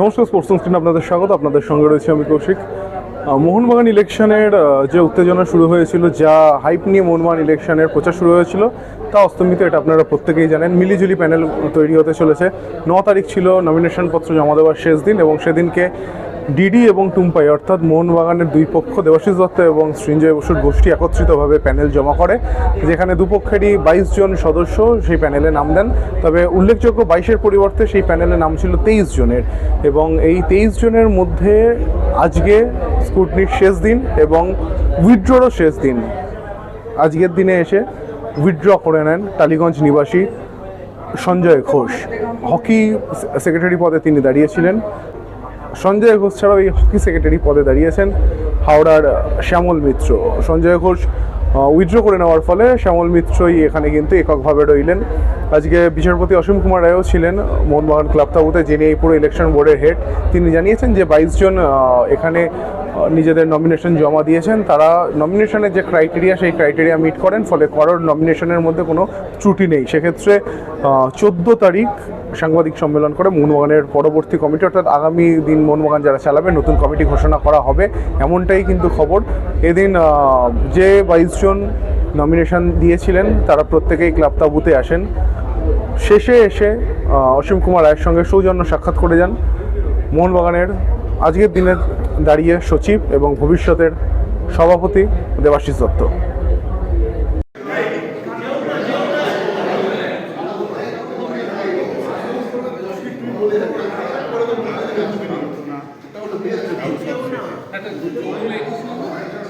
নমস্কার sports screen আপনাদের স্বাগত। আপনাদের সঙ্গে রয়েছে আমি কৌশিক। মোহনবাগান ইলেকশনের যে উত্তেজনা শুরু হয়েছিল, যা হাইপ নিয়ে মোহনবাগান ইলেকশনের প্রচার শুরু হয়েছিল, তা অস্তমিত, এটা আপনারা প্রত্যেকেই জানেন। মিলিজুলি প্যানেল তৈরি হতে চলেছে। ন তারিখ ছিল নমিনেশন পত্র জমা দেওয়ার শেষ দিন এবং সেদিনকে ডিডি এবং টুম্পাই, অর্থাৎ মোহনবাগানের দুই পক্ষ, দেবাশিস দত্ত এবং সৃঞ্জয় বসুর গোষ্ঠী একত্রিতভাবে প্যানেল জমা করে, যেখানে দুপক্ষেরই বাইশ জন সদস্য সেই প্যানেলে নাম দেন। তবে উল্লেখযোগ্য বাইশের পরিবর্তে সেই প্যানেলে নাম ছিল তেইশ জনের এবং এই তেইশ জনের মধ্যে আজকে স্কুটনির শেষ দিন এবং উইথড্ররও শেষ দিন। আজকের দিনে এসে উইথড্র করে নেন টালিগঞ্জ নিবাসী সঞ্জয় ঘোষ। হকি সেক্রেটারি পদে তিনি দাঁড়িয়েছিলেন। সঞ্জয় ঘোষ ছাড়াও এই হকি সেক্রেটারি পদে দাঁড়িয়েছেন হাওড়ার শ্যামল মিত্র। সঞ্জয় ঘোষ উইথড্র করে নেওয়ার ফলে শ্যামল মিত্রই এখানে কিন্তু এককভাবে রইলেন। আজকে বিচারপতি অসীম কুমার রায়ও ছিলেন মোহনবাগান ক্লাব তাবুতে যিনি এই পুরো ইলেকশন বোর্ডের হেড তিনি জানিয়েছেন যে বাইশ জন এখানে নিজেদের নমিনেশন জমা দিয়েছেন। তারা নমিনেশনের যে ক্রাইটেরিয়া সেই ক্রাইটেরিয়া মিট করেন, ফলে কারোর নমিনেশনের মধ্যে কোনো ত্রুটি নেই। সেক্ষেত্রে চোদ্দ তারিখ সাংবাদিক সম্মেলন করে মোহনবাগানের পরবর্তী কমিটি, অর্থাৎ আগামী দিন মোহনবাগান যারা চালাবে, নতুন কমিটি ঘোষণা করা হবে। এমনটাই কিন্তু খবর। এদিন যে বাইশ জন নমিনেশন দিয়েছিলেন, তারা প্রত্যেকেই ক্লাব তাবুতে আসেন। শেষে এসে অসীম কুমার রায়ের সঙ্গে সৌজন্য সাক্ষাৎ করে যান। মোহনবাগানের আজকের দিনের দাঁড়িয়ে সচিব এবং ভবিষ্যতের সভাপতি দেবাশিস দত্ত। Gracias.